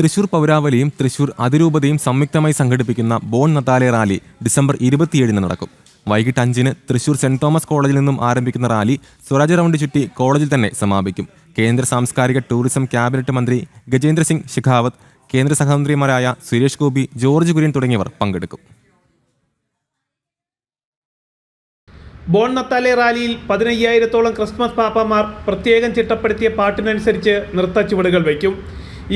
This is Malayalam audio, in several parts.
തൃശൂർ പൗരാവലിയും തൃശൂർ അതിരൂപതയും സംയുക്തമായി സംഘടിപ്പിക്കുന്ന ബോൺ നത്താലെ റാലി ഡിസംബർ ഇരുപത്തിയേഴിന് നടക്കും. വൈകിട്ട് അഞ്ചിന് തൃശൂർ സെന്റ് തോമസ് കോളേജിൽ നിന്നും ആരംഭിക്കുന്ന റാലി സ്വരാജ് റൗണ്ട് ചുറ്റി കോളേജിൽ തന്നെ സമാപിക്കും. കേന്ദ്ര സാംസ്കാരിക ടൂറിസം ക്യാബിനറ്റ് മന്ത്രി ഗജേന്ദ്ര സിംഗ് ഷെഖാവത്ത് കേന്ദ്ര സഹമന്ത്രിമാരായ സുരേഷ് ഗോപി ജോർജ് കുര്യൻ തുടങ്ങിയവർ പങ്കെടുക്കും. ബോൺ നത്താലെ റാലിയിൽ പതിനയ്യായിരത്തോളം ക്രിസ്മസ് പാപ്പമാർ പ്രത്യേകം ചിട്ടപ്പെടുത്തിയ പാട്ടിനനുസരിച്ച് നൃത്ത ചുവടുകൾ വയ്ക്കും.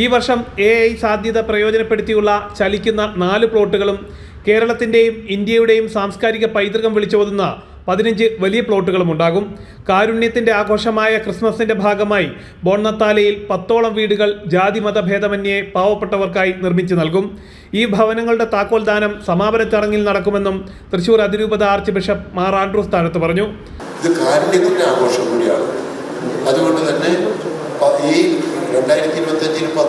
ഈ വർഷം എ ഐ സാധ്യത പ്രയോജനപ്പെടുത്തിയുള്ള ചലിക്കുന്ന നാല് പ്ലോട്ടുകളും കേരളത്തിന്റെയും ഇന്ത്യയുടെയും സാംസ്കാരിക പൈതൃകം വിളിച്ചോതുന്ന പതിനഞ്ച് വലിയ പ്ലോട്ടുകളും ഉണ്ടാകും. കാരുണ്യത്തിന്റെ ആഘോഷമായ ക്രിസ്മസിന്റെ ഭാഗമായി ബോണ്ണത്താലയിൽ പത്തോളം വീടുകൾ ജാതി മതഭേദമന്യേ പാവപ്പെട്ടവർക്കായി നിർമ്മിച്ചു നൽകും. ഈ ഭവനങ്ങളുടെ താക്കോൽദാനം സമാപന ചടങ്ങിൽ നടക്കുമെന്നും തൃശൂർ അതിരൂപത ആർച്ച് ബിഷപ്പ് മാർ ആൻഡ്രൂസ് താഴത്ത് പറഞ്ഞു. ഇത് കാരുണ്യത്തിന്റെ ആഘോഷം കൂടിയാണ്. അതുകൊണ്ട് തന്നെ ഈ രണ്ടായിരത്തി ഇരുപത്തഞ്ചിന് പ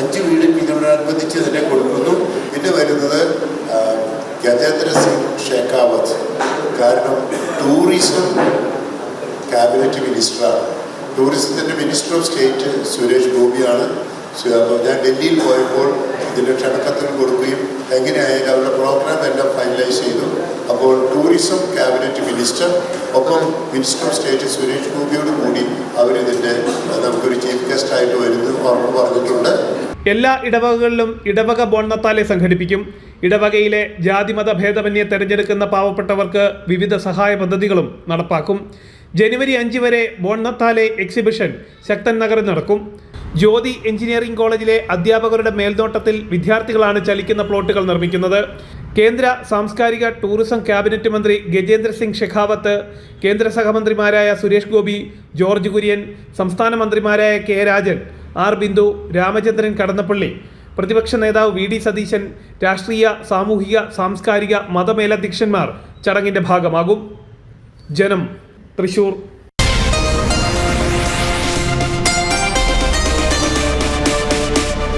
അഞ്ച് വീട് ഇതിനോടനുബന്ധിച്ച് തന്നെ കൊടുക്കുന്നു. പിന്നെ വരുന്നത് ഗജേന്ദ്ര സിംഗ് ഷേഖാവത്ത് കാരണം ടൂറിസം ക്യാബിനറ്റ് മിനിസ്റ്ററാണ്. ടൂറിസത്തിന്റെ മിനിസ്റ്റർ ഓഫ് സ്റ്റേറ്റ് സുരേഷ് ഗോപിയാണ്. ഞാൻ ഡൽഹിയിൽ പോയപ്പോൾ ഇതിന്റെ ക്ഷണക്കത്തിൽ കൊടുക്കുകയും എങ്ങനെയായാലും അവരുടെ പ്രോഗ്രാം എല്ലാം ഫൈനലൈസ് ചെയ്തു. അപ്പോൾ ടൂറിസം ക്യാബിനറ്റ് മിനിസ്റ്റർ ഒപ്പം മിനിസ്റ്റർ ഓഫ് സ്റ്റേറ്റ് സുരേഷ് ഗോപിയോട് കൂടി അവരിതിന്റെ നമുക്കൊരു ചീഫ് ഗസ്റ്റായിട്ട് വരുന്നു ഉറപ്പ് പറഞ്ഞിട്ടുണ്ട്. എല്ലാ ഇടവകകളിലും ഇടവക ബോണ്ണത്താലെ സംഘടിപ്പിക്കും. ഇടവകയിലെ ജാതിമത ഭേദമന്യെ തെരഞ്ഞെടുക്കുന്ന പാവപ്പെട്ടവർക്ക് വിവിധ സഹായ പദ്ധതികളും നടപ്പാക്കും. ജനുവരി അഞ്ച് വരെ ബോണ്ണത്താലെ എക്സിബിഷൻ ശക്തൻ നഗറിൽ നടക്കും. ജ്യോതി എഞ്ചിനീയറിംഗ് കോളേജിലെ അധ്യാപകരുടെ മേൽനോട്ടത്തിൽ വിദ്യാർത്ഥികളാണ് ചലിക്കുന്ന പ്ലോട്ടുകൾ നിർമ്മിക്കുന്നത്. കേന്ദ്ര സാംസ്കാരിക ടൂറിസം ക്യാബിനറ്റ് മന്ത്രി ഗജേന്ദ്ര സിംഗ് ഷെഖാവത്ത് കേന്ദ്ര സഹമന്ത്രിമാരായ സുരേഷ് ഗോപി ജോർജ് കുര്യൻ സംസ്ഥാന മന്ത്രിമാരായ കെ രാജൻ ആർ ബിന്ദു രാമചന്ദ്രൻ കടന്നപ്പള്ളി പ്രതിപക്ഷ നേതാവ് വി ഡി സതീശൻ രാഷ്ട്രീയ സാമൂഹിക സാംസ്കാരിക മതമേലധ്യക്ഷന്മാർ ചടങ്ങിന്റെ ഭാഗമാകും. ജനം തൃശൂർ.